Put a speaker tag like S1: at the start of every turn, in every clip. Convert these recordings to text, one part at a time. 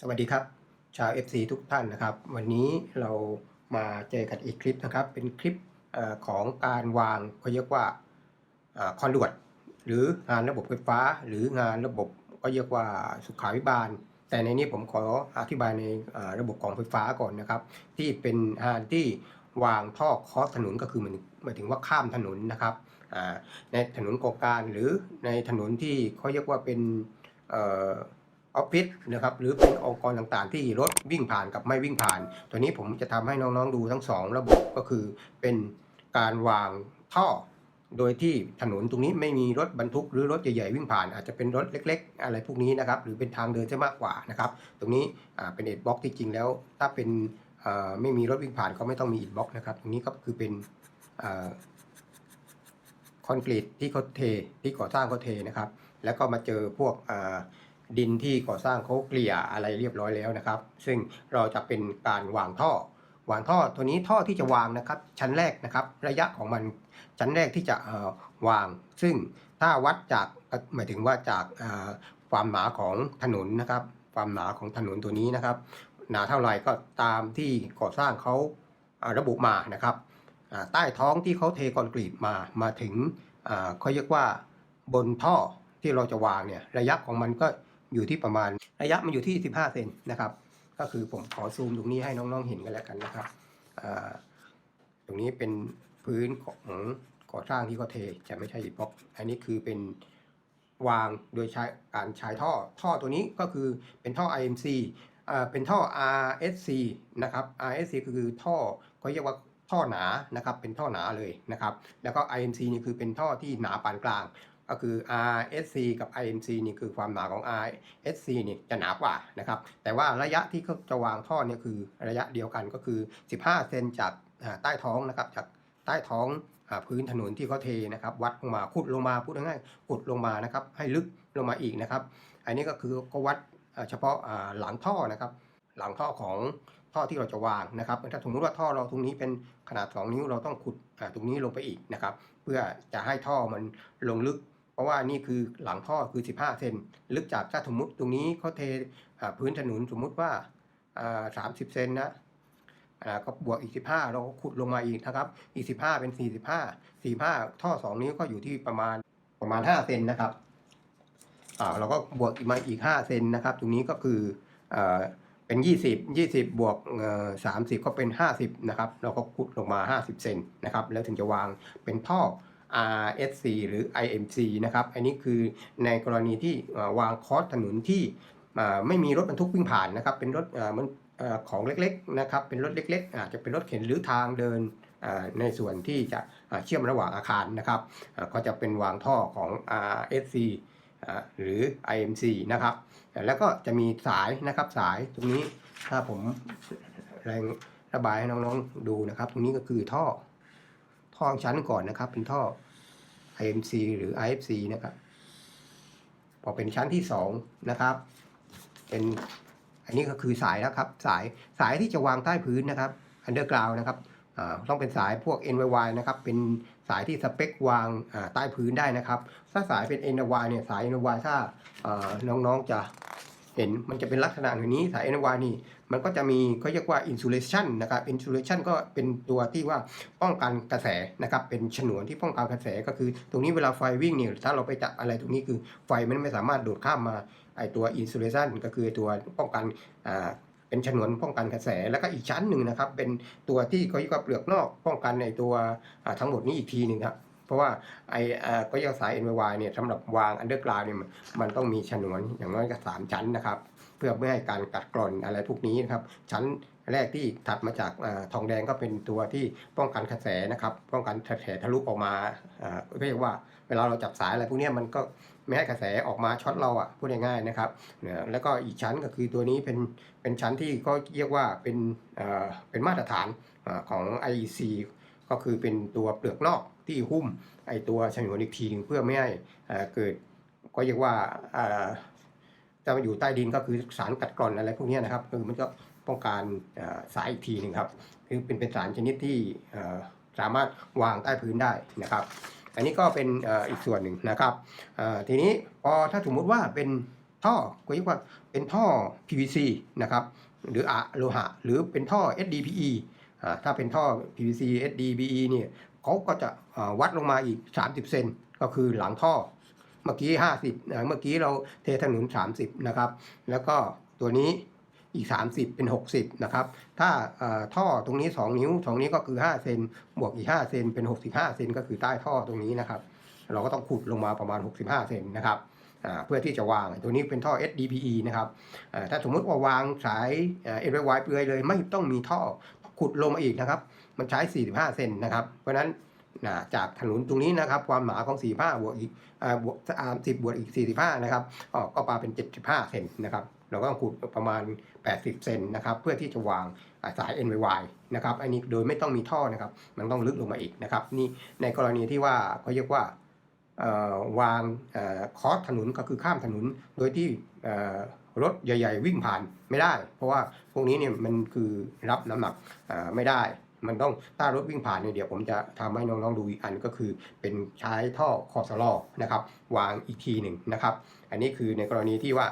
S1: สวัสดีครับ ชาว FC ทุกท่านนะครับ วันนี้เรามาเจอกันอีกคลิปนะครับ เป็นคลิปอของการวางเขาเรียกว่าคอนดวดหรืองานระบบไฟฟ้า หรืองานระบบก็เรียกว่าสุขาวิบาล แต่ในนี้ผมขออธิบายในระบบของไฟฟ้าก่อนนะครับ ที่เป็นงานที่วางท่อคอสถนนก็คือหมันหมายถึงว่าข้ามถนนนะครับในถนนโครงการหรือในถนนที่เขาเรียกว่าเป็น ออฟฟิศนะครับหรือเป็นองค์กรต่างๆ ที่รถวิ่งผ่านกับไม่วิ่งผ่าน ตัวนี้ผมจะทำให้น้องๆดูทั้งสองระบบก็คือเป็นการวางท่อ โดยที่ถนนตรงนี้ไม่มีรถบรรทุกหรือรถใหญ่ๆวิ่งผ่าน อาจจะเป็นรถเล็ก ๆ อะไรพวกนี้นะครับ หรือเป็นทางเดินจะมากกว่านะครับตรงนี้เป็นเอ็ดบล็อกที่จริงแล้ว ถ้าเป็นไม่มีรถวิ่งผ่านก็ไม่ต้องมีอิฐบล็อกนะครับตรงนี้ก็คือเป็นอคอนกรีตที่เขาเทที่ก่อสร้างเขาเทนะครับ แล้วก็มาเจอพวกอ ดินที่ก่อสร้างเขาเกลี่ยอะไรเรียบร้อยแล้วนะครับ ซึ่งเราจะเป็นการวางท่อ วางท่อตัวนี้ท่อที่จะวางนะครับ ชั้นแรกนะครับ ระยะของมันชั้นแรกที่จะวาง ซึ่งถ้าวัดจากหมายถึงว่าจากาความหนาของถนนนะครับ ความหนาของถนนตัวนี้นะครับ หนาเท่าไหร่ก็ตามที่ก่อสร้างเขาอ่าระบุมานะครับใต้ท้องที่เขาเทคอนกรีตมามาถึงเขาเรียกว่าบนท่อที่เราจะวางเนี่ยระยะของมันก็ อยู่ที่ประมาณระยะมันอยู่ที่ 15 เซนนะครับ ก็คือผมขอซูมตรงนี้ให้น้องๆเห็นกันแล้วกันนะครับตรงนี้เป็นพื้นของก่อสร้างที่เขาเทจะไม่ใช่อิฐบล็อก อันนี้คือเป็นวางโดยใช้การใช้ท่อท่อตัวนี้ก็คือเป็นท่อ IMC อเป็นท่อ RSC นะครับ RSC คือท่อเขาเรียกว่าท่อหนานะครับ เป็นท่อหนาเลยนะครับ แล้วก็ IMC นี่คือเป็นท่อที่หนาปานกลาง ก็คือ RSC กับ IMC นี่คือความหนาของ RSC นี่จะหนากว่านะครับ แต่ว่าระยะที่เขาจะวางท่อเนี่ยคือระยะเดียวกันก็คือ 15 เซนจากใต้ท้องนะครับจากใต้ท้องอพื้นถนนที่เขาเทนะครับ วัดลงมาขุดลงมาพูดง่ายๆขุดลงมานะครับ ให้ลึกลงมาอีกนะครับ อันนี้ก็คือก็วัดเฉพาะหลังท่อนะครับ หลังท่อของท่อที่เราจะวางนะครับถ้าสมมติว่าท่อเราตรงนี้เป็นขนาด 2 นิ้วเราต้องขุดตรงนี้ลงไปอีกนะครับ เพื่อจะให้ท่อมันลงลึก ราะว่านี่คือหลังท่อคือ 15 เซนลึกจากถ้าสมมติตรงนี้เขาเทพื้นถนนสมมุติว่าอ่า30เซนนะก็บวกอีก 15 เราก็ขุดลงมาอีกนะครับ อีก 15 เป็น 45 45 ท่อ 2 นิ้วก็อยู่ที่ประมาณประมาณ 5 เซนนะครับเราก็บวกมาอีก 5 เซนนะครับ ตรงนี้ก็คืออเป็น 20 20 บวก 30 ก็เป็น 50 นะครับ เราก็ขุดลงมา 50 เซนนะครับ แล้วถึงจะวางเป็นท่อ RSC หรือ IMC นะครับ อันนี้คือในกรณีที่วางคอร์สถนนที่ไม่มีรถบรรทุกวิ่งผ่านนะครับ เป็นรถมันเอ่อของเล็กๆนะครับ เป็นรถเล็กๆ อาจจะเป็นรถเข็นหรือทางเดินในส่วนที่จะเชื่อมระหว่างอาคารนะครับก็จะเป็นวางท่อของ RSC หรือ IMC นะครับ แล้วก็จะมีสายนะครับสายตรงนี้ถ้าผมแรงระบายให้น้องๆดูนะครับ ตรงนี้ก็คือท่อ ท่อชั้นก่อนนะครับ เป็นท่อ IMC หรือ IFC นะครับ พอเป็นชั้นที่สองนะครับ เป็นอันนี้ก็คือสายแล้วครับ สายสายที่จะวางใต้พื้นนะครับ underground นะครับอ่าต้องเป็นสายพวก NYY นะครับ เป็นสายที่สเปควางาใต้พื้นได้นะครับ ถ้าสายเป็น NY เนี่ย สาย NY ถ้าาน้องๆจะเห็น มันจะเป็นลักษณะแบบนี้ สาย NY นี่ มันก็จะมีเขาเรียกว่า insulation นะครับ insulation ก็เป็นตัวที่ว่าป้องกันกระแสนะครับ เป็นฉนวนที่ป้องกันกระแสก็คือ ตรงนี้เวลาไฟวิ่งเนี่ยถ้าเราไปจับอะไรตรงนี้คือไฟมันไม่สามารถโดดข้ามมาไอตัว insulation ก็คือตัวป้องกันอ่าเป็นฉนวนป้องกันกระแสแล้วก็อีกชั้นหนึ่งนะครับ เป็นตัวที่เขาเรียกว่าเปลือกนอกป้องกันในตัวทั้งหมดนี้อีกทีหนึ่งครับเพราะว่าไออ่าก็เรียกสาย NY เนี่ยสำหรับวาง underground เนี่ยมันต้องมีฉนวนอย่างน้อยก็สามชั้นนะครับ เพื่อไม่ให้การกัดกร่อนอะไรพวกนี้นะครับ ชั้นแรกที่ถัดมาจากอทองแดงก็เป็นตัวที่ป้องกันกระแสนะครับ ป้องกันกระแสทะลุออกมาเรียกว่าเวลาเราจับสายอะไรพวกนี้มันก็ไม่ให้กระแสออกมาช็อตเราอะพูดง่ายๆนะครับแล้วก็อีกชั้นก็คือตัวนี้เป็นเป็นชั้นที่ก็เรียกว่าเป็นเป็นมาตรฐานอของ IEC ก็คือเป็นตัวเปลือกนอกที่หุ้มไอตัวฉนวนอีกทีหนึงเพื่อไม่ให้เกิดก็เรียกว่า อ่าจะมาอยู่ใต้ดินก็คือสารกัดกร่อนอะไรพวกนี้นะครับคือมันก็ป้องกันสายอีกทีหนึ่งครับคือเป็นเป็นสารชนิดที่สามารถวางใต้พื้นได้นะครับ อันนี้ก็เป็นอีกส่วนหนึ่งนะครับทีนี้พอถ้าสมมุติว่าเป็นท่อก็เรียกว่าเป็นท่อ PVC นะครับหรืออะโลหะ หรือเป็นท่อ SDPE อถ้าเป็นท่อ PVC SDPE เนี่ยเขาก็จะวัดลงมาอีก 30 เซนก็คือหลังท่อ มื่อกี้ 50อ่าเมื่อกี้เราเทถนน 30 นะครับ แล้วก็ตัวนี้อีก 30 เป็น 60 นะครับ ถ้าท่อตรงนี้ 2 นิ้ว 2นิ้ก็คือ 5 เซนบวกอีก 5 เซนเป็น 65 เซนก็คือใต้ท่อตรงนี้นะครับ เราก็ต้องขุดลงมาประมาณ 65 เซนนะครับเพื่อที่จะวางตัวนี้เป็นท่อ SDPE นะครับถ้าสมมุติว่าวางสายเอ็นไวเปลือยเลยไม่ต้องมีท่อขุดลงมาอีกนะครับ มันใช้ 45 เซนนะครับ เพราะนั้น นะจากถนนตรงนี้นะครับ ความหนาของ 45บวกอีกอ่าบวก30 บวกอีก 45 นะครับออกก็มาเป็น 75 เซนนะครับ เราก็ต้องขุดประมาณ 80 เซนนะครับ เพื่อที่จะวางอ่าสาย NYY นะครับ อันนี้โดยไม่ต้องมีท่อนะครับ มันต้องลึกลงมาอีกนะครับ นี่ในกรณีที่ว่าเขาเรียกว่าวางเอ่อคอสถนนก็คือข้ามถนนโดยที่รถใหญ่ ๆ วิ่งผ่านไม่ได้ เพราะว่าพวกนี้เนี่ยมันคือรับน้ำหนักไม่ได้ มันต้องถ้ารถวิ่งผ่านเนี่ยเดี๋ยวผมจะทำให้น้องๆดูอีกอันก็คือ เป็นใช้ท่อคอสลอนะครับ วางอีกทีหนึ่งนะครับ อันนี้คือในกรณีที่ว่า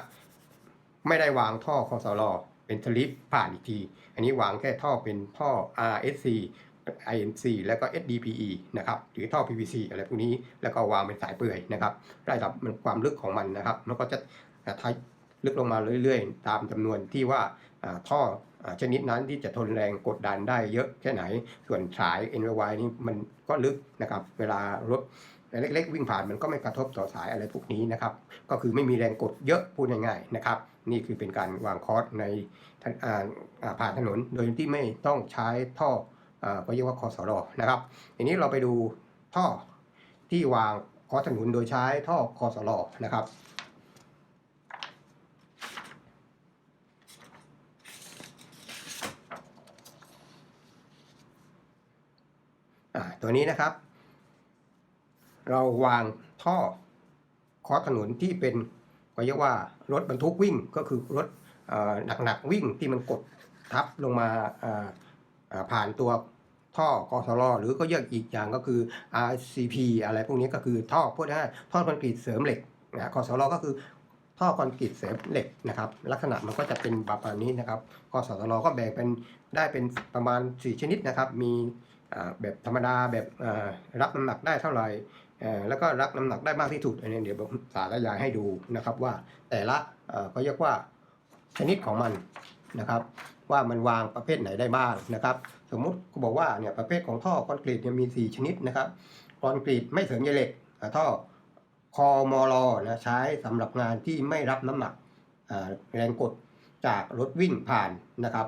S1: ไม่ได้วางท่อคอสลอเป็นสลิปผ่านอีกที อันนี้วางแค่ท่อเป็นท่อ RSC INC แล้วก็ SDPE นะครับหรือท่อ PVC อะไรพวกนี้แล้วก็วางเป็นสายเปื่อยนะครับระดับมันความลึกของมันนะครับแล้วก็จะทายลึกลงมาเรื่อยๆ ตามจำนวนที่ว่าท่อ ชนิดนั้นที่จะทนแรงกดดันได้เยอะแค่ไหน ส่วนสาย NYY นี่มันก็ลึกนะครับ เวลารถเล็กๆ วิ่งผ่านมันก็ไม่กระทบต่อสายอะไรพวกนี้นะครับ ก็คือไม่มีแรงกดเยอะพูดง่ายๆนะครับ นี่คือเป็นการวางคอร์สในผ่านถนนโดยที่ไม่ต้องใช้ท่ออ่าก็เรียกว่าคอสรอนะครับทีนี้เราไปดูท่อที่วางคอสถนนโดยใช้ท่อคอสรอนะครับ ตัวนี้นะครับ เราวางท่อคอถนนที่เป็นก็เรียกว่ารถบรรทุกวิ่งก็คือรถอหนักๆวิ่งที่มันกดทับลงมาผ่านตัวท่อกสลหรือก็เรียกอีกอย่างก็คือ RCP อะไรพวกนี้ก็คือท่อพวกนี้ท่อคอนกรีตเสริมเหล็กนะกสลก็คือท่อคอนกรีตเสริมเหล็กนะครับลักษณะมันก็จะเป็นแบบนี้นะครับกสลก็แบ่งเป็นได้เป็นประมาณ 4 ชนิดนะครับ มี แบบธรรมดาแบบรับน้ำหนักได้เท่าไหร่แล้วก็รับน้ำหนักได้มากที่สุดอันนี้เดี๋ยวผมสาธยายให้ดูนะครับว่าแต่ละเอ่อก็เรียกว่าชนิดของมันนะครับ ว่ามันวางประเภทไหนได้บ้างนะครับ สมมุติเขาบอกว่าเนี่ยประเภทของท่อคอนกรีตเนี่ยมี 4 ชนิดนะครับคอนกรีตไม่เสริมใยเหล็กท่อคอมอลอนะใช้สำหรับงานที่ไม่รับน้ำหนักแรงกดจากรถวิ่งผ่านนะครับ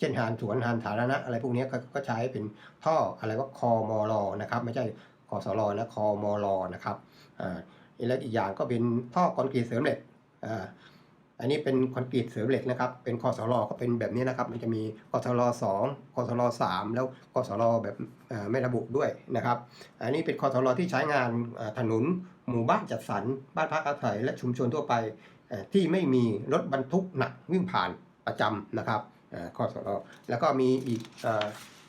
S1: เช่นหานสวนหานสาธารณะอะไรพวกนี้ก็ก็ใช้เป็นท่ออะไรว่าคอมอลอนะครับไม่ใช่คอสลอนะคอมอลนะครับอ่าแล้วอีกอย่างก็เป็นท่อคอนกรีตเสริมเหล็กอ่าอันนี้เป็นคอนกรีตเสริมเหล็กนะครับเป็นคอสลอก็เป็นแบบนี้นะครับ มันจะมีคอสลอสองคอสลอสามแล้วคอสลอแบบไม่ระบุด้วยนะครับ อันนี้เป็นคอสลอที่ใช้งานถนนหมู่บ้านจัดสรรบ้านพักอาศัยและชุมชนทั่วไปที่ไม่มีรถบรรทุกหนักวิ่งผ่านประจำนะครับ อ่าคอสลแล้วก็มีอีกอ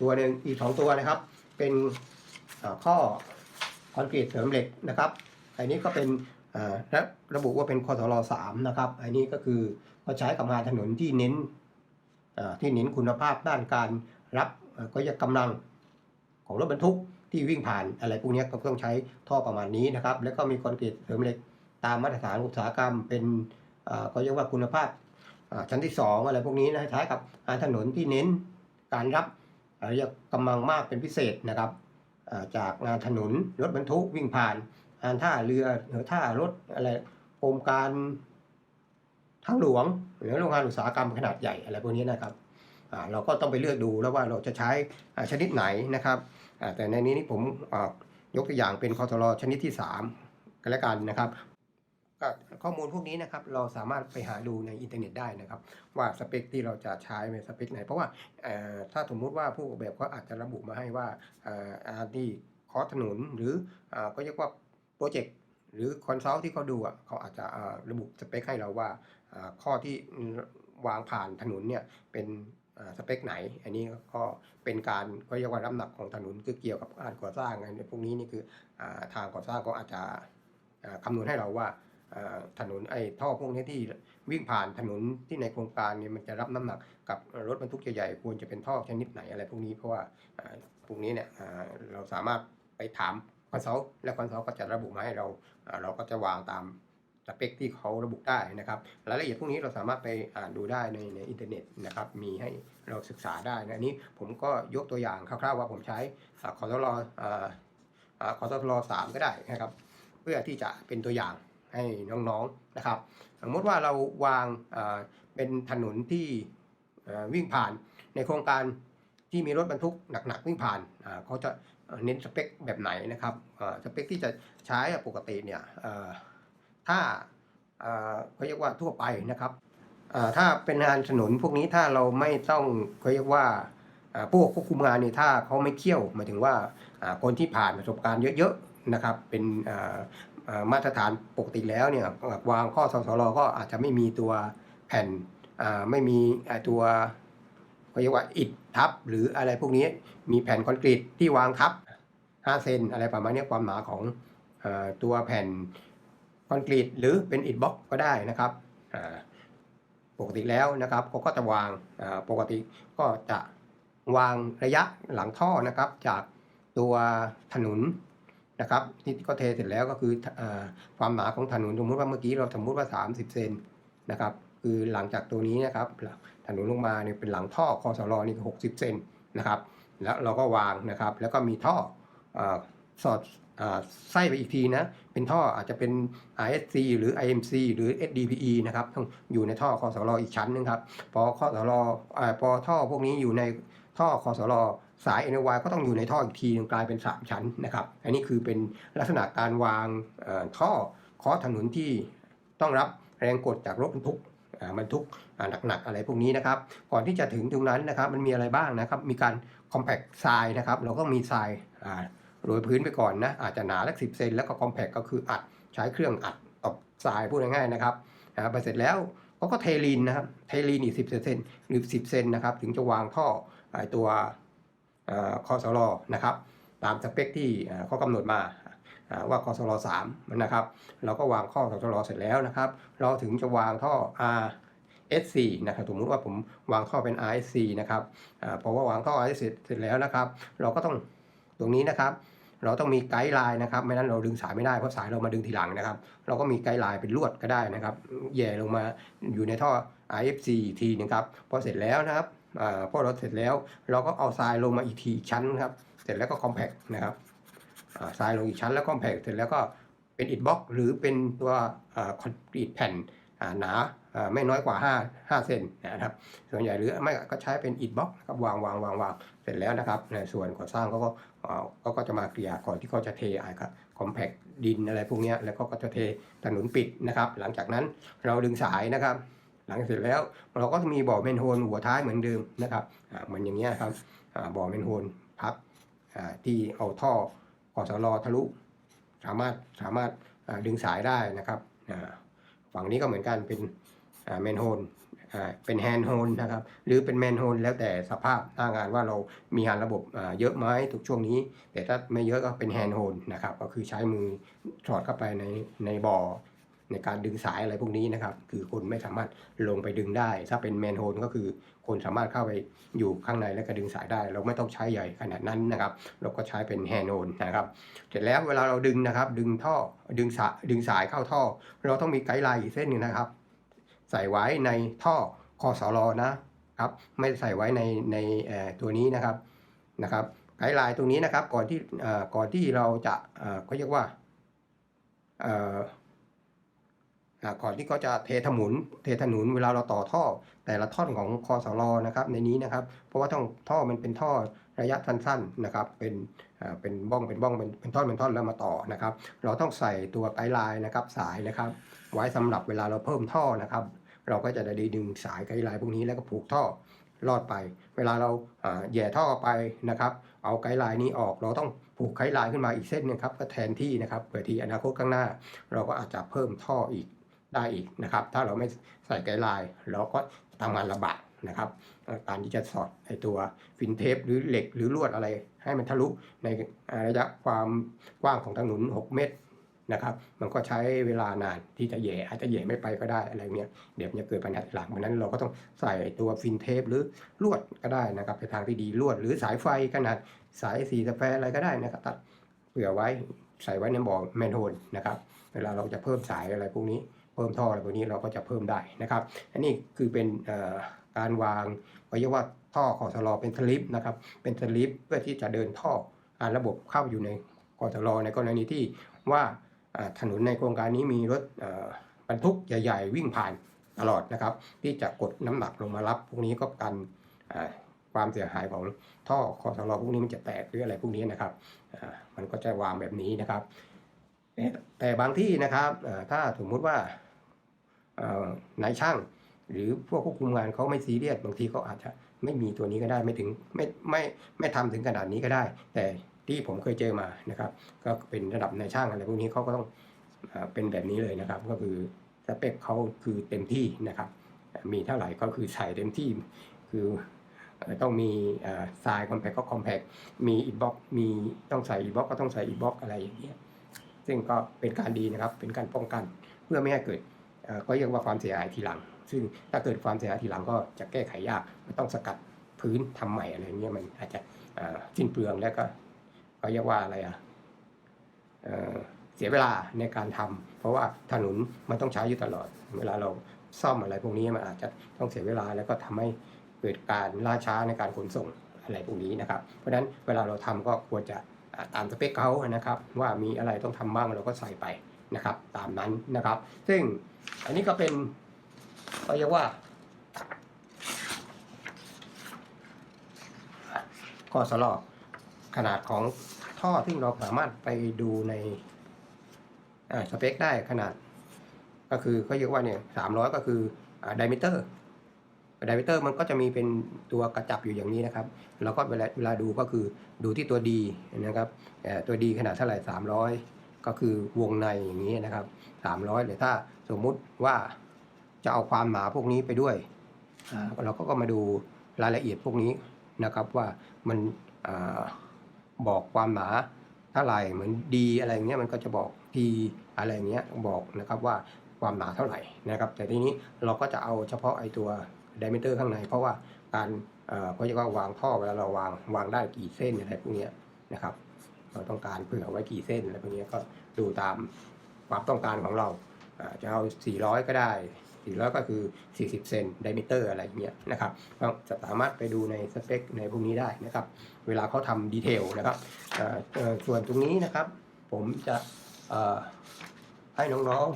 S1: ตัวหนึ่งอีกสองตัวนะครับ เป็นข้อคอนกรีตเสริมเหล็กนะครับ อันนี้ก็เป็นระระบุว่าเป็นคอสลสามนะครับ อันนี้ก็คือก็ใช้กับงานถนนที่เน้นที่เน้นคุณภาพด้านการรับก็จะกำลังของรถบรรทุกที่วิ่งผ่านอะไรพวกนี้ก็ต้องใช้ท่อประมาณนี้นะครับ แล้วก็มีคอนกรีตเสริมเหล็กตามมาตรฐานอุตสาหกรรมเป็นก็เรียกว่าคุณภาพ ชั้นที่สองอะไรพวกนี้นะใช้กับงานถนนที่เน้นการรับอาเรียกกำลังมากเป็นพิเศษนะครับจากงานถนนรถบรรทุกวิ่งผ่านงานท่าเรือหรือท่ารถอะไรโครงการทางหลวงหรือโรงงานอุตสาหกรรมขนาดใหญ่อะไรพวกนี้นะครับเราก็ต้องไปเลือกดูแล้วว่าเราจะใช้ชนิดไหนนะครับแต่ในนี้นี่ผมยกตัวอย่างเป็นคอทรชนิดที่ 3กันแล้วกันนะครับ ข้อมูลพวกนี้นะครับเราสามารถไปหาดูในอินเทอร์เน็ตได้นะครับ ว่าสเปคที่เราจะใช้เป็นสเปคไหน เพราะว่าถ้าสมมุติว่าผู้ออกแบบก็อาจจะระบุมาให้ว่าอาอาที่คอถนนหรือก็เรียกว่าโปรเจกต์หรือคอนซัลท์ที่เขาดูอะเขาอาจจะระบุสเปคให้เราว่าข้อที่วางผ่านถนนเนี่ยเป็นสเปคไหน อันนี้ก็เป็นการก็เรียกว่าน้ำหนักของถนนคือเกี่ยวกับการก่อสร้างอะไรพวกนี้นี่คืออทางก่อสร้างก็อาจจะคำนวณให้เราว่า ถนนไอ้ท่อพวกนี้ที่วิ่งผ่านถนนที่ในโครงการเนี่ยมันจะรับน้ำหนักกับรถบรรทุกใหญ่ๆควรจะเป็นท่อชนิดไหนอะไรพวกนี้เพราะว่าพวกนี้เนี่ยเราสามารถไปถามคอนซัลท์และคอนซัลท์ก็จะระบุมาให้เราเราก็จะวางตามสเปคที่เขาระบุได้นะครับรายละเอียดพวกนี้เราสามารถไปอ่านดูได้ในในอินเทอร์เน็ตนะครับมีให้เราศึกษาได้นะอันนี้ผมก็ยกตัวอย่างคร่าวๆว่าผมใช้คอสลคอสลสามก็ได้นะครับ เพื่อที่จะเป็นตัวอย่าง ให้น้องๆนะครับ สมมติว่าเราวางเป็นถนนที่วิ่งผ่านในโครงการที่มีรถบรรทุกหนักๆวิ่งผ่านเขาจะเน้นสเปคแบบไหนนะครับสเปคที่จะใช้ปกติเนี่ยถ้าเขาเรียกว่าทั่วไปนะครับถ้าเป็นงานถนนพวกนี้ถ้าเราไม่ต้องเขาเรียกว่าเอ่อผู้ควบคุมงานนี่ถ้าเขาไม่เขี่ยวหมายถึงว่าคนที่ผ่านประสบการณ์เยอะๆนะครับเป็น มาตรฐานปกติแล้วเนี่ยวางข้อสสรก็อาจจะไม่มีตัวแผ่นไม่มีตัวเรียกว่าอิฐทับหรืออะไรพวกนี้มีแผ่นคอนกรีตที่วางทับ 5 เซนอะไรประมาณนี้ความหนาของอตัวแผ่นคอนกรีตหรือเป็นอิฐบล็อกก็ได้นะครับปกติแล้วนะครับเขาก็จะวางปกติก็จะวางระยะหลังท่อนะครับจากตัวถนน นะครับที่ก็เทเสร็จแล้วก็คืออความหนาของถนนสมมติว่าเมื่อกี้เราสมมติว่า 30 เซนนะครับคือหลังจากตัวนี้นะครับถนนลงมาเนี่ยเป็นหลังท่อคอสลอนี่คือ60เซนนะครับแล้วเราก็วางนะครับ แล้วก็มีท่ออสอดไส้ไปอีกทีนะเป็นท่ออาจจะเป็น RSC หรือ IMC หรือ SDPE นะครับต้องอยู่ในท่อคอสลออีกชั้นหนึงครับพอคอสลอพอท่อพวกนี้อยู่ในท่อคอสลอ สาย NY ก็ต้องอยู่ในท่ออีกทีหนึงกลายเป็น 3 ชั้นนะครับ อันนี้คือเป็นลักษณะการวางท่อคอถนนที่ต้องรับแรงกดจากรถบรรทุกบรรทุกหนักๆอะไรพวกนี้นะครับ ก่อนที่จะถึงตรงนั้นนะครับ มันมีอะไรบ้างนะครับ มีการ compact ทรายนะครับ เราก็มีทรายโรยพื้นไปก่อนนะ อาจจะหนาสักสิเซนแล้วก็ compact ก็คืออัดใช้เครื่องอัดตบทรายพูดง่ายๆนะครับอ่าไปเสร็จแล้วเขาก็เทลีนนะครับ เทลีนอีก10เซนหรือ10เซนนะครับ ถึงจะวางท่อตัว คอสลนะครับตามสเปคที่เอ่อเขากำหนดมาอ่าว่าคอสลสามนะครับ เราก็วางข้อคอสลเสร็จแล้วนะครับ เราถึงจะวางท่อ R SC นะครับสมมติว่าผมวางท่อเป็น RSC นะครับอ่าพอว่าวางท่อ RSC เสร็จแล้วนะครับ เราก็ต้องตรงนี้นะครับเราต้องมีไกด์ไลน์นะครับไม่นั้นเราดึงสายไม่ได้เพราะสายเรามาดึงทีหลังนะครับ เราก็มีไกด์ไลน์เป็นลวดก็ได้นะครับแย่ลงมาอยู่ในท่อ IFC อีกทีนะครับพอเสร็จแล้วนะครับ อพอเราเสร็จแล้วเราก็เอาทรายลงมาอีกทีอีกชั้นครับ เสร็จแล้วก็คอมแพคนะครับทรายลงอีกชั้นแล้วคอมแพคเสร็จแล้วก็เป็นอิฐบล็อกหรือเป็นตัวคอนกรีตแผ่นหนาไม่น้อยกว่า 5 5 เซนนะครับ ส่วนใหญ่หรือไม่ก็ใช้เป็นอิฐบล็อกนะครับวางวางวางวางเสร็จแล้วนะครับ ในส่วนก่อสร้างเขาก็เขาก็จะมาเกลี่ยก่อนที่เขาจะเทไอ้ครับคอมแพคดินอะไรพวกนี้แล้วก็จะเทถนนปิดนะครับ หลังจากนั้นเราดึงสายนะครับ หลังเสร็จแล้ว เราก็มีบ่อเมนโฮลหัวท้ายเหมือนเดิมนะครับอ่าเหมือนอย่างเงี้ยครับอ่าบ่อเมนโฮลพับอ่าที่เอาท่อคอสลอทะลุ สามารถสามารถดึงสายได้นะครับอ่าฝั่งนี้ก็เหมือนกันเป็นเมนโฮลเป็นแฮนด์โฮลนะครับหรือเป็นแมนโฮลแล้วแต่สภาพหน้างานว่าเรามีงานระบบอ่าเยอะไหมทุกช่วงนี้ แต่ถ้าไม่เยอะก็เป็นแฮนด์โฮลนะครับก็คือใช้มือสอดเข้าไปในในบ่อ ในการดึงสายอะไรพวกนี้นะครับ คือคนไม่สามารถลงไปดึงได้ ถ้าเป็นแมนโฮลก็คือคนสามารถเข้าไปอยู่ข้างในแล้วก็ดึงสายได้ เราไม่ต้องใช้ใหญ่ขนาดนั้นนะครับ เราก็ใช้เป็นแฮนโฮลนะครับ เสร็จแล้วเวลาเราดึงนะครับ ดึงท่อดึงสายดึงสายเข้าท่อ เราต้องมีไกด์ไลน์อีกเส้นหนึงนะครับ ใส่ไว้ในท่อคอสลนะครับไม่ใส่ไว้ในในตัวนี้นะครับนะครับไกด์ไลน์ตรงนี้นะครับก่อนที่ก่อนที่เราจะเขาเรียกว่า ก่อนที่เขาจะเทถนนเทถนนเวลาเราต่อท่อ แต่ละท่อนของคอสลอนะครับในนี้นะครับ เพราะว่าท่อท่อมันเป็นท่อระยะสั้นๆนะครับ เป็นเป็นบ้องเป็นบ้องเป็นเป็นท่อนเป็นท่อนแล้วมาต่อนะครับ เราต้องใส่ตัวไกด์ไลน์นะครับสายนะครับ ไว้สำหรับเวลาเราเพิ่มท่อนะครับ เราก็จะได้ดึงสายไกด์ไลน์พวกนี้แล้วก็ผูกท่อลอดไป เวลาเราแย่ท่อไปนะครับ เอาไกด์ไลน์นี้ออก เราต้องผูกไกด์ไลน์ขึ้นมาอีกเส้นหนึงครับก็แทนที่นะครับเผื่อที่อนาคตข้างหน้า เราก็อาจจะเพิ่มท่ออีก ได้อีกนะครับ ถ้าเราไม่ใส่ไกด์ไลน์เราก็ทำงานลำบากนะครับ การที่จะสอดไอตัวฟินเทปหรือเหล็กหรือลวดอะไร ให้มันทะลุในระยะความกว้างของถนน 6 เมตรนะครับ มันก็ใช้เวลานานที่จะแย่อาจจะแย่ไม่ไปก็ได้อะไรเงี้ยเดี๋ยวจะเกิดปัญหาหลังเพราะนั้นเราก็ต้องใส่ตัวฟินเทปหรือลวดก็ได้นะครับในทางที่ดีลวด หรือสายไฟขนาดสายสีสแปรอะไรก็ได้นะครับตัดเผื่อไว้ใส่ไว้ในบ่อแมนโฮลนะครับ เวลาเราจะเพิ่มสายอะไรพวกนี้ เพิ่มท่ออะไรพวกนี้เราก็จะเพิ่มได้นะครับอันนี้คือเป็นการวางเขาเรียกว่าท่อคอสลอเป็นสลิปนะครับเป็นสลิปเพื่อที่จะเดินท่ออระบบเข้าอยู่ในคอสลอในกรณีที่ว่าถนนในโครงการนี้มีรถบรรทุกใหญ่ ๆ วิ่งผ่านตลอดนะครับที่จะกดน้ำหนักลงมารับ พวกนี้ก็กันความเสียหายของท่อคอสลอพวกนี้มันจะแตกหรืออะไรพวกนี้นะครับมันก็จะวางแบบนี้นะครับ แต่บางที่นะครับถ้าสมมุติว่านายช่าง หรือพวกควบคุมงานเขาไม่ซีเรียสบางทีเขาอาจจะไม่มีตัวนี้ก็ได้ไม่ถึงไม่ไม่ไม่ทำถึงขนาดนี้ก็ได้ แต่ที่ผมเคยเจอมานะครับ ก็เป็นระดับนายช่างอะไรพวกนี้เขาก็ต้องเอ่อเป็นแบบนี้เลยนะครับ ก็คือสเปคเขาคือเต็มที่นะครับ มีเท่าไหร่ก็คือใส่เต็มที่คือเอ่อต้องมีทรายคอมแพคก็คอมแพคมีอินบ็อกมีต้องใส่อินบ็อกก็ต้องใส่อินบ็อกอะไรอย่างเงี้ย ซึ่งก็เป็นการดีนะครับ เป็นการป้องกัน เพื่อไม่ให้เกิดก็เรียกว่าความเสียหายทีหลัง ซึ่งถ้าเกิดความเสียหายทีหลังก็จะแก้ไขยากมันต้องสกัดพื้นทำใหม่อะไรเงี้ยมันอาจจะสิ้นเปลืองแล้วก็เขาเรียกว่าอะไรอะเสียเวลาในการทำเพราะว่าถนนมันต้องใช้อยู่ตลอด เวลาเราซ่อมอะไรพวกนี้มันอาจจะต้องเสียเวลาแล้วก็ทำให้เกิดการล่าช้าในการขนส่งอะไรพวกนี้นะครับ เพราะฉะนั้นเวลาเราทำก็ควรจะ ตามสเปคเขานะครับ ว่ามีอะไรต้องทำบ้างเราก็ใส่ไปนะครับ ตามนั้นนะครับ ซึ่งอันนี้ก็เป็นเขาเรียกว่าข้อสลอขนาดของท่อซึ่เราสามารถไปดูในสเปคได้ขนาด ก็คือเขาเรียกว่าเนี่ยสามร้อยก็คือไดมิเตอร์ ไดมิเตอร์มันก็จะมีเป็นตัวกระจับอยู่อย่างนี้นะครับแล้วก็เวลาเวลาดูก็คือดูที่ตัวดีนะครับเอ่อตัวดีขนาดเท่าไหร่300 ก็คือวงในอย่างนี้นะครับ 300หรือถ้าสมมุติว่าจะเอาความหนาพวกนี้ไปด้วยอ่าเราก็ก็มาดูรายละเอียดพวกนี้นะครับว่ามันอาบอกความหนาเท่าไหร่เหมือนดีอะไรอย่างเงี้ยมันก็จะบอกทีอะไรอย่างเงี้ยบอกนะครับว่าความหนาเท่าไหร่นะครับ แต่ทีนี้เราก็จะเอาเฉพาะไอตัว ไดมิเตอร์ข้างใน เพราะว่าการเขาจะว่าวางท่อเวลาเราวางวางได้กี่เส้นอะไรพวกนี้นะครับ เราต้องการเผื่อไว้กี่เส้นอะไรพวกนี้ก็ดูตามความต้องการของเราจะเอา 400 ก็ได้ 400 ก็คือ 40 เซนไดมิเตอร์อะไรอย่างเงี้ยนะครับก็จะสามารถไปดูในสเปคในพวกนี้ได้นะครับ เวลาเขาทำดีเทลนะครับส่วนตรงนี้นะครับ ผมจะให้น้อง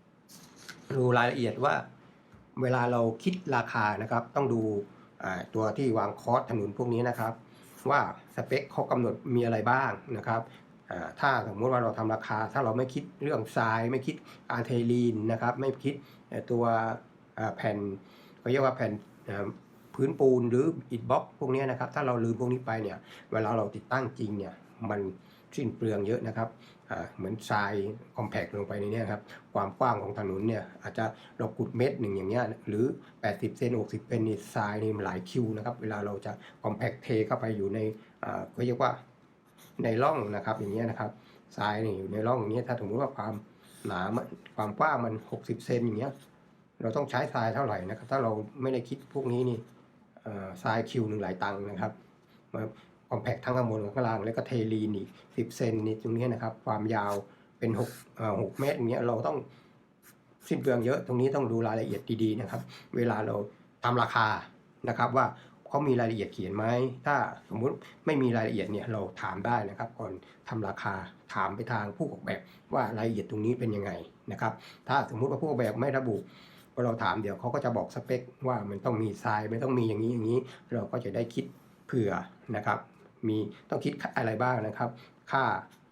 S1: ๆดูรายละเอียดว่า เวลาเราคิดราคานะครับ ต้องดูตัวที่วางคอสถนนพวกนี้นะครับ ว่าสเปคเขากำหนดมีอะไรบ้างนะครับถ้าสมมติว่าเราทำราคา ถ้าเราไม่คิดเรื่องทราย ไม่คิดอาร์เทลีนนะครับ ไม่คิดตัวแผ่นเขาเรียกว่าแผ่นพื้นปูนหรืออิฐบล็อกพวกนี้นะครับ ถ้าเราลืมพวกนี้ไปเนี่ย เวลาเราติดตั้งจริงเนี่ย มันสิ้นเปลืองเยอะนะครับ เหมือนทรายคอมแพกลงไปในนี้ครับความกว้างของถนนเนี่ยอาจจะเราขุดเม็ดหนึ่งอย่างเงี้ยหรือ 80เซน60เซนนี่ทรายนี่มันหลายคิวนะครับเวลาเราจะคอมแพคเทเข้าไปอยู่ในอ่าก็เรียกว่าในร่องนะครับอย่างเงี้ยนะครับทรายนี่อยู่ในร่องอย่างเงี้ยถ้าสมมติว่าความหนามความกว้างมัน 60เซนอย่างเงี้ยเราต้องใช้ทรายเท่าไหร่นะครับ ถ้าเราไม่ได้คิดพวกนี้นี่ทรายคิวหนึ่งหลายตังค์นะครับ คอมแพคทั้งข้างบนกับข้างล่างแล้วก็เทลีนอีก10เซนนี่ตรงนี้นะครับ ความยาวเป็น6เอ่อ6เมตรอย่างเงี้ยเราต้องสิ้นเปลืองเยอะตรงนี้ต้องดูรายละเอียดดีๆนะครับ เวลาเราทำราคานะครับว่าเขามีรายละเอียดเขียนไหมถ้าสมมุติไม่มีรายละเอียดเนี่ยเราถามได้นะครับก่อนทำราคาถามไปทางผู้ออกแบบว่ารายละเอียดตรงนี้เป็นยังไงนะครับ ถ้าสมมุติว่าผู้ออกแบบไม่ระบุพอเราถามเดี๋ยวเขาก็จะบอกสเปคว่ามันต้องมีทรายมันต้องมีอย่างนี้อย่างนี้ เราก็จะได้คิดเผื่อนะครับ มีต้องคิดอะไรบ้างนะครับ ค่า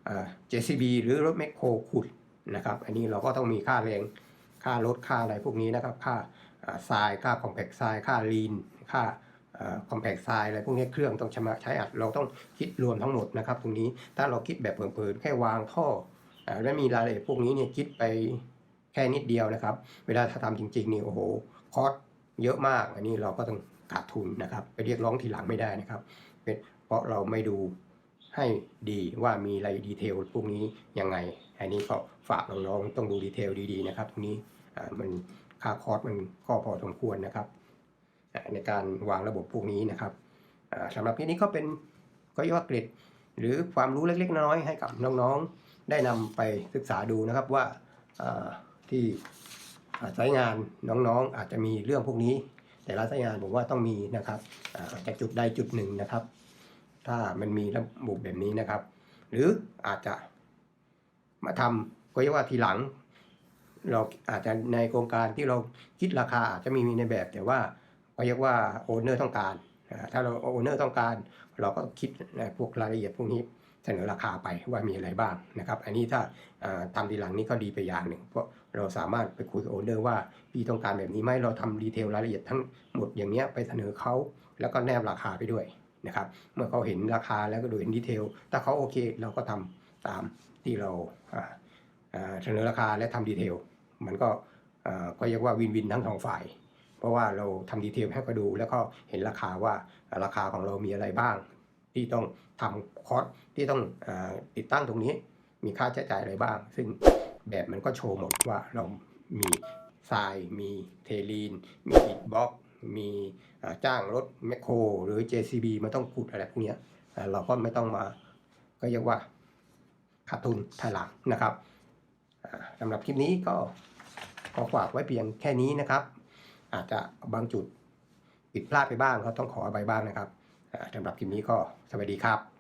S1: เอ่อ JCB หรือรถแมคโครขุดนะครับ อันนี้เราก็ต้องมีค่าแรง ค่ารถค่าอะไรพวกนี้นะครับ ค่าทราย ค่าคอมเพล็กซ์ทราย ค่าลีน ค่าคอมเพล็กซ์ทรายอะไรพวกนี้เครื่องต้องชำระใช้อัดเราต้องคิดรวมทั้งหมดนะครับ ตรงนี้ถ้าเราคิดแบบเผินๆแค่วางท่อและมีรายละเอียดพวกนี้เนี่ยคิดไปแค่นิดเดียวนะครับ เวลาถ้าทำจริงๆนี่โอ้โหคอสเยอะมาก อันนี้เราก็ต้องขาดทุนนะครับ ไปเรียกร้องทีหลังไม่ได้นะครับเป็น เพราะเราไม่ดูให้ดีว่ามีรายดีเทลพวกนี้ยังไง อันนี้ก็ฝากน้องๆต้องดูดีเทลดีๆนะครับตรงนี้มันค่าคอร์สมันก็พอสมควรนะครับ ในการวางระบบพวกนี้นะครับอ่าสำหรับที่นี้ก็เป็นก็ยกว่าเกร็ดหรือความรู้เล็กๆ น้อยๆให้กับน้องๆ ได้นำไปศึกษาดูนะครับว่าที่อ่าสายงานน้องๆอาจจะมีเรื่องพวกนี้ แต่ละสายงานผมว่าต้องมีนะครับอ่าอาจจะจุดใดจุดหนึ่งนะครับ ถ้ามันมีระบบแบบนี้นะครับ หรืออาจจะมาทำก็เรียกว่าทีหลัง เราอาจจะในโครงการที่เราคิดราคาอาจจะมีในแบบ แต่ว่าก็เรียกว่าโอนเนอร์ต้องการ ถ้าเราโอนเนอร์ต้องการ เราก็คิดในพวกรายละเอียดพวกนี้เสนอราคาไปว่ามีอะไรบ้างนะครับ อันนี้ถ้าอ่าทีหลังนี้ก็ดีไปอย่างหนึ่ง เพราะเราสามารถไปคุยกับโอนเนอร์ว่าพี่ต้องการแบบนี้ไหมเราทำดีเทลรายละเอียดทั้งหมดอย่างเนี้ยไปเสนอเขาแล้วก็แนบราคาไปด้วย นะครับ เมื่อเขาเห็นราคาแล้วก็ดูเห็นดีเทล ถ้าเขาโอเคเราก็ทำตามที่เราเสนอราคาและทำดีเทล มันก็ก็เรียกว่าวินวินทั้งสองฝ่าย เพราะว่าเราทำดีเทลให้เขาดู แล้วก็เห็นราคาว่าราคาของเรามีอะไรบ้าง ที่ต้องทำคอสที่ต้องอติดตั้งตรงนี้ มีค่าใช้จ่ายอะไรบ้าง ซึ่งแบบมันก็โชว์หมดว่าเรามีทราย มีเทลีน มีอิฐบล็อก มีจ้างรถแมคโครหรือ JCB มาต้องขุดอะไรพวกนี้เราก็ไม่ต้องมาก็เรียกว่าขาดทุนภายหลังนะครับสำหรับคลิปนี้ก็ขอฝากไว้เพียงแค่นี้นะครับ อาจจะบางจุดผิดพลาดไปบ้างก็ต้องขออภัยบ้างนะครับสำหรับคลิปนี้ก็สวัสดีครับ